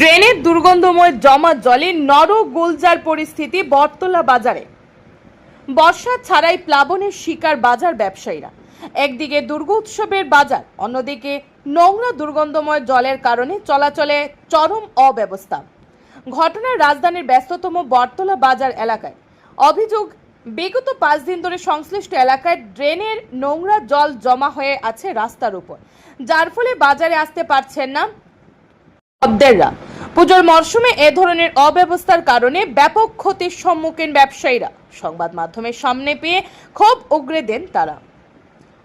ড্রেনের দুর্গন্ধময় জমা জলে নর গোলজার পরিস্থিতি বটতলা বাজারে। বর্ষা ছাড়াই প্লাবনের শিকার বাজার ব্যবসায়ীরা। একদিকে দুর্গোৎসবের বাজার, অন্যদিকে নোংরা দুর্গন্ধময় জলের কারণে চলাচলে চরম অব্যবস্থা। ঘটনায় রাজধানীর ব্যস্ততম বটতলা বাজার এলাকায়। অভিযোগ, বিগত পাঁচ দিন ধরে সংশ্লিষ্ট এলাকায় ড্রেনের নোংরা জল জমা হয়ে আছে রাস্তার উপর। যার ফলে বাজারে আসতে পারছেন না শব্দেররা। পুজোর মরশুমে এ ধরনের অব্যবস্থার কারণে ব্যাপক ক্ষতির সম্মুখীন ব্যবসায়ীরা। সংবাদ মাধ্যমের সামনে পেয়ে ক্ষোভ উগরে দেন তারা।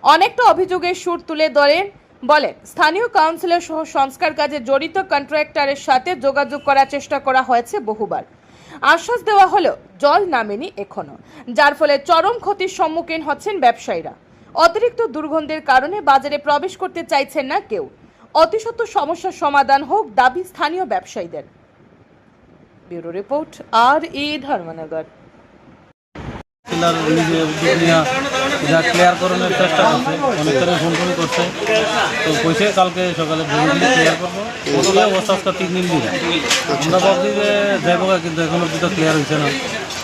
অনেকটা অভিযোগের সুর তুলে ধরেন, বলেন, স্থানীয় কাউন্সিলর সহ সংস্কার কাজে জড়িত কন্ট্রাক্টরের সাথে যোগাযোগ করার চেষ্টা করা হয়েছে বহুবার। আশ্বাস দেওয়া হলেও জল নামেনি এখনও, যার ফলে চরম ক্ষতির সম্মুখীন হচ্ছেন ব্যবসায়ীরা। অতিরিক্ত দুর্গন্ধের কারণে বাজারে প্রবেশ করতে চাইছেন না কেউ। অতিসত্ত্ব সমস্যার সমাধান হোক, দাবি স্থানীয় ব্যবসায়ীদের। ব্যুরো রিপোর্ট, আর ই ধর্মনগর। যা ক্লিয়ার করানোর চেষ্টা করছে ফোন ফোন করছে। তো কইছে কালকে সকালে ক্লিয়ার করব। তিন দিন আমরা ভাবছি যে যাইব কিন্তু ক্লিয়ার হয়েছে না।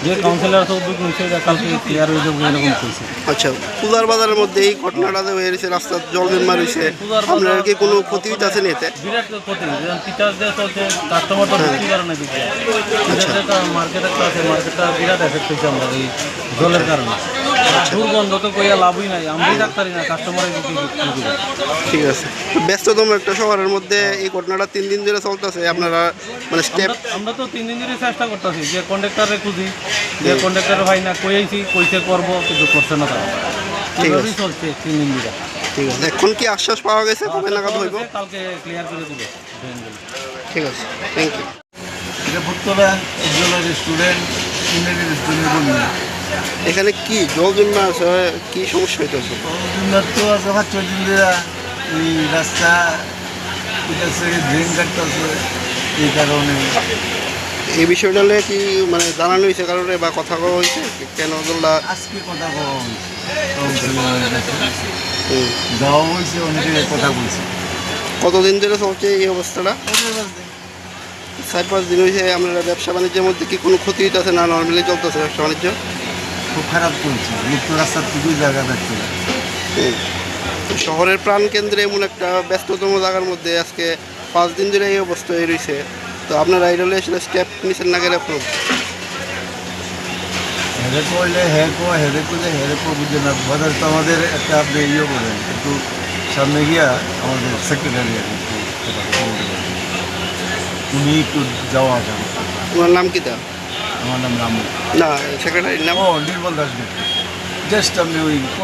যে কাউন্সিলর উদ্যোগ নিচ্ছে কালকে ক্লিয়ার হয়ে যাব, এরকম আচ্ছা পূজার বাজারের মধ্যে এই ঘটনাটা হয়ে রয়েছে রাস্তার জল জমা রয়েছে আপনার কি কোনো ক্ষতি আছে না এতে? বিরাট ক্ষতি টিচারদের চলছে কাস্টমার তো বিক্রি করে দিচ্ছে। মার্কেট একটা আছে মার্কেটটা বিরাট এফেক্ট হয়েছে আমরা এই জলের কারণে। দুর্গন্ধ তো কইয়া লাভই নাই আমরাই ডাক্তারি না কাস্টমারের ঠিক আছে। ব্যস্ততম একটা শহরের মধ্যে এই ঘটনাটা তিন দিন ধরে চলতেছে আপনারা মানে স্টেপ আমরা- তো তিন দিন ধরে চেষ্টা করতেছি যে কন্ডাক্টারে খুঁজি যে কন্ডাক্টার ভাই না কইছি কইতে করব কিন্তু করছে না ঠিক আছে। চলছে তিন ঠিক আছে। এখন কি আশ্বাস পাওয়া গেছে? কবে নাগাদ হইব কালকে ক্লিয়ার করে দিবে। ঠিক আছে। থ্যাংক ইউ এটা ভুক্তরা উজ্জ্বলা রেস্টুরেন্ট ইন্ডিয়ান রেস্টুরেন্ট বলি এখানে কি জল জমা আছে? কি সমস্যা হইতেছে? ওদের তো আছে দিন এই রাস্তা আছে ড্রেন এই কারণে। এই বিষয়টা নিয়ে কি মানে জানানো হয়েছে কারণে বা কথা কওয়া হয়েছে? কেন আজকে কথা কওয়া হয়েছে। যাওয়া অনেকে কথা বলছে। কতদিন ধরে চলছে এই অবস্থাটা? চার পাঁচ দিন। হয়েছে আপনারা ব্যবসা বাণিজ্যের মধ্যে কি কোনো ক্ষতি হইতেছে না নর্মালি চলতেছে ব্যবসা বাণিজ্য? খুব খারাপ করছে মুক্ত রাস্তার টুকুই জায়গা। তো শহরের প্রাণকেন্দ্রে এমন একটা ব্যস্ততম জায়গার মধ্যে আজকে পাঁচ দিন ধরে এই অবস্থা হয়ে রয়েছে। তো আপনারা এই রলে আসলে স্টেপ নিচ্ছেন না কেন এখন হেরে করলে হ্যাঁ কো হেরে করলে হেরে কো বুঝে না? বাজার তো আমাদের একটা আপনি ইয়ে করেন একটু সামনে গিয়া আমাদের সেক্রেটারি উনি একটু যাওয়া যাবে ওনার নাম কি তা? আমার নাম রামু। না সেক্রেটারির নাম? ও নির্মল দাস জাস্ট আপনি ওই